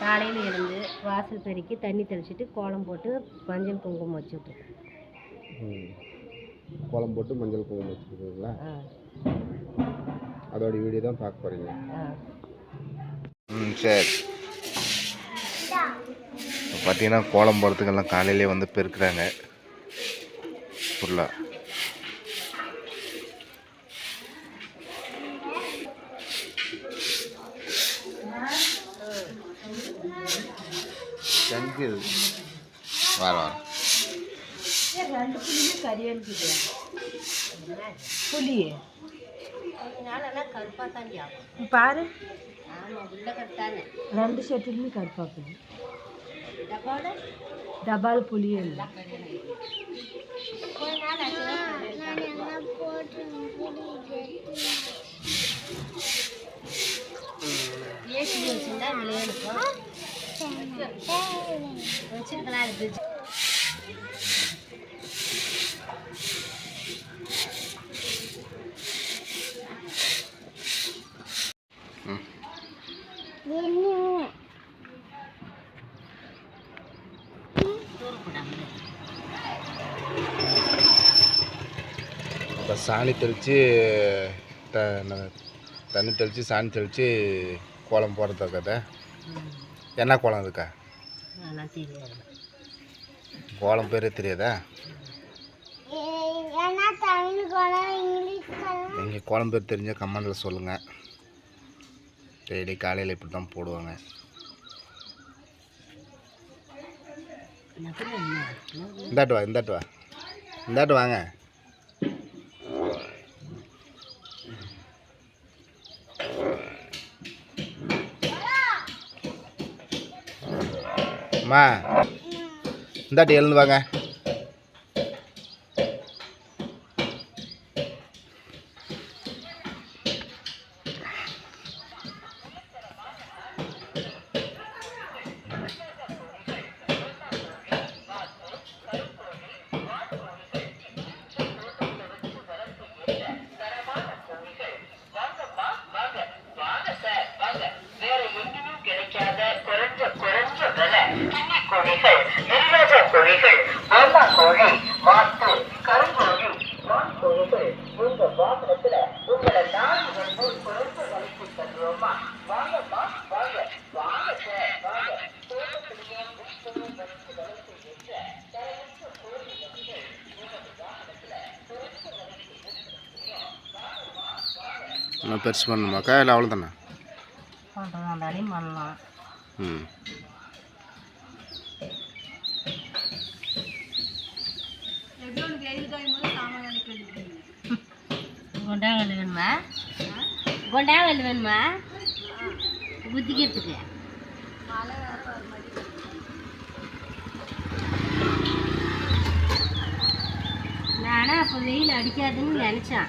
காலையில் எழுந்து வாசல் பெருக்கி தண்ணி தெளிச்சிட்டு கோலம் போட்டு மஞ்சள் குங்குமம் வச்சுட்டு. ம். கோலம் போட்டு மஞ்சள் குங்குமம் வச்சுருக்கீங்களா? அதோட வீடியோ தான் பார்க்க போகிறீங்க ம் சரி. இப்போ பார்த்தீங்கன்னா கோலம் போடுறதுக்கெல்லாம் காலையிலே வந்து பெருக்குறாங்க. ஃபுல்லாக சங்கில் வர வர ரெண்டு புளியும் கறி அனுப்பிடுறேன் புளி பாரு. ரெண்டு ஷர்ட்டுமே கருப்பாக்குது டபால் புளியும் இல்லை. ஏசி வச்சுருந்தா விளையாடுப்போம் இப்போ சாணி தெளித்து த தண்ணி தெளித்து சாணி தெளித்து கோலம் போடுறத கதை. என்ன கோலம் இருக்கா கோலம் பேரே தெரியாதா? நீங்கள் கோலம் பேர் தெரிஞ்சால் கமெண்டில் சொல்லுங்கள் டெய்லி காலையில் இப்படி தான் போடுவாங்க இந்தாட்டு வா இந்தாட்டு வா. இந்தாட்டு வாங்க. அம்மா இந்தாட்டி எழுந்து வாங்க. இன்னும் பெருசு பண்ணணுமாக்கா இல்லை அவ்வளோதானே பண்ணுறதா இருந்தாலும் பண்ணலாம் ம். கொண்டாங்கல் வேணுமா கொண்டாங்கல் வேணுமா குத்திக்கிறதுக்கு. நானா அப்போ வெயில் அடிக்காதுன்னு நினச்சேன்.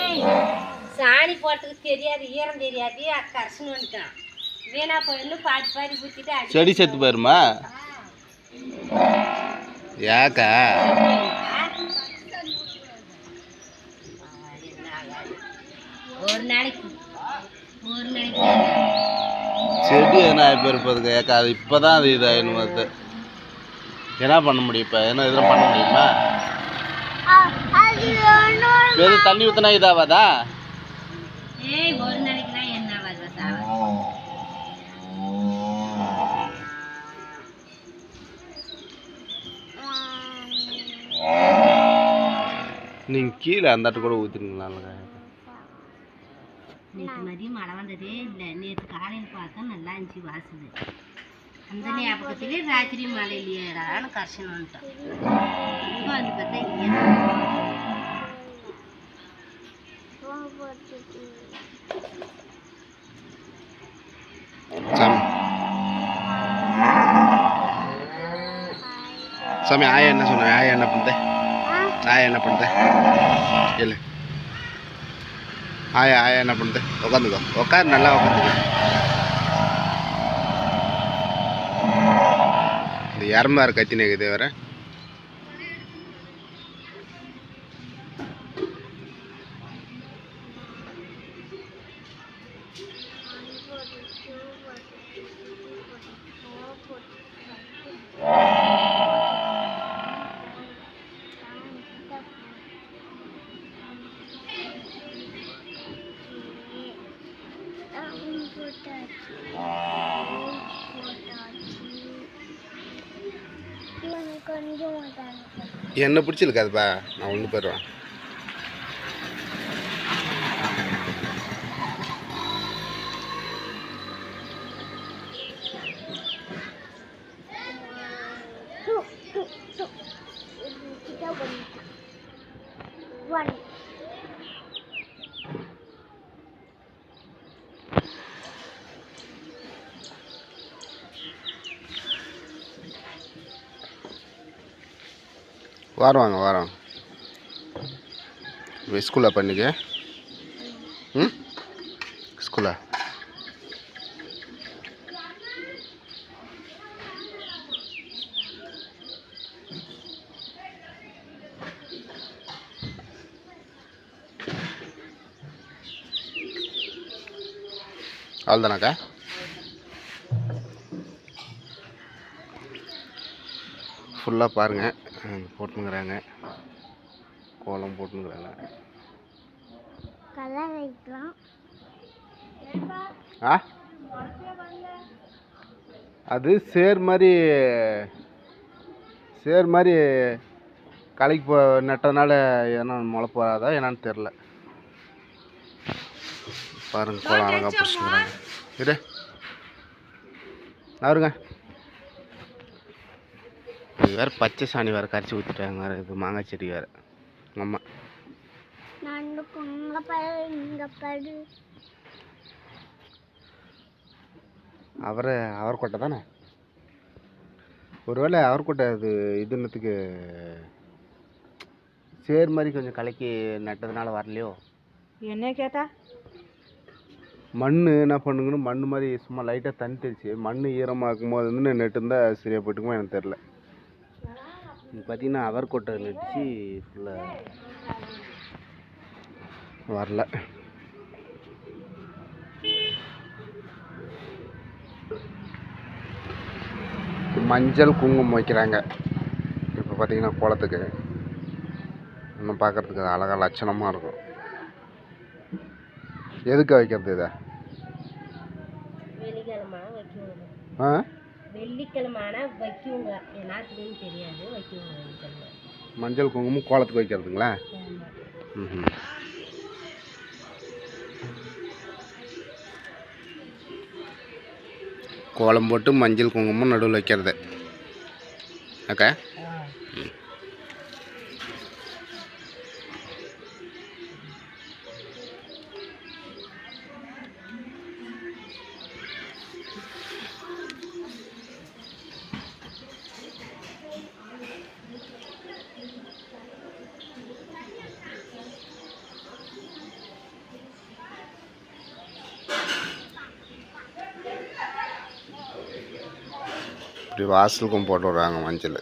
ஏய் சாணி போட்டதுக்கு தெரியாது ஈரம் தெரியாது கரசன் வந்துட்டான். வீணா போயிருந்து பாதி பாதி குத்திட்டு அடி செடி செத்து போயிருமா? ஏக்கா. ஒரு நாளைக்கு ஒரு நாளைக்கு. செடி எதனா ஆகி போயிருப்பதுக்கு ஏக்கா அது இப்போ தான் அது இதாகணும் அது. என்ன பண்ண முடியும் இப்போ? என்ன இதெல்லாம் பண்ண முடியுமா? வெறும் தண்ணி ஊற்றினா சாவ நீங்கள் கீழே அந்தாட்டு கூட ஊற்றிருங்களாங்க நேற்று மதியம் மழை வந்ததே இல்லை. நேற்று காலையில் பார்த்தா நல்லா இருந்துச்சு வாசல் அந்த ஞாபகத்திலே ராத்திரி மழை இல்லையாடான்னு கர்ஷன் வந்துட்டான் இப்போ வந்து பார்த்தா சாமி சாமி ஆயா என்ன சொன்ன ஆயா என்ன பண்ணுது ஆயா என்ன பண்ணுது இல்லை ஆயா ஆயா என்ன பண்ணுது உட்காந்துக்கோ உட்காந்து நல்லா உட்காந்துக்கோ இந்த கத்தினே கத்தினேக்குது வேறு என்ன பிடிச்சிருக்காதுப்பா. நான் ஒன்று போயிடுவேன். வாரம் வாங்க வாரம் ஸ்கூலா பண்ணிக்க. ம்? ஸ்கூலா அவ்வளோதானாக்கா ஃபுல்லாக பாருங்கள் போட்டுனுங்கிறாங்க கோலம் கலர் வைக்கலாம். ஆ? அது சேர் மாதிரி சேர் மாதிரி களைக்கு போ நட்டதுனால என்ன முளைப்பு வராதா என்னன்னு தெரில பாருங்க கோலம் அழகாக பிடிச்சிக்கிறாங்க இரு. அவருங்க இது வேறு பச்சை சாணி வேறு கரைச்சி ஊற்றிட்டாங்க வேறு இது மாங்காய் செடி வேறு. பாரு அவரை அவர்கொட்டை தானே? ஒருவேளை அவர்கொட்டை அது இதுன்னத்துக்கு சேர் மாதிரி கொஞ்சம் கலக்கி நட்டதுனால வரலையோ? என்ன கேட்டா? மண் என்ன பண்ணுங்கன்னு மண் மாதிரி சும்மா லைட்டாக தண்ணி தெளிச்சு மண் ஈரமாக இருக்கும்போது வந்து நெட்டு இருந்தால் சரியாக போயிட்டுக்குமா எனக்கு தெரில இது பார்த்தீங்கன்னா அவர்கொட்டை நடிச்சு ஃபுல்லாக வரல. மஞ்சள் குங்குமம் வைக்கிறாங்க. இப்போ பார்த்தீங்கன்னா குளத்துக்கு இன்னும் பார்க்குறதுக்கு அழகாக லட்சணமாக இருக்கும். எதுக்கு வைக்கிறது இதை? ஆ? வெள்ளிக்கிழமை ஆனால் எல்லாத்துக்கும் தெரியாது. வைக்குவோங்க வெள்ளிக்கிழமை. மஞ்சள் குங்குமம் கோலத்துக்கு வைக்கிறதுங்களா? ம் கோலம் போட்டு மஞ்சள் குங்குமம் நடுவில் வைக்கிறது. அக்கா? இப்படி வாசலுக்கும் போட்டு விட்றாங்க மஞ்சள்.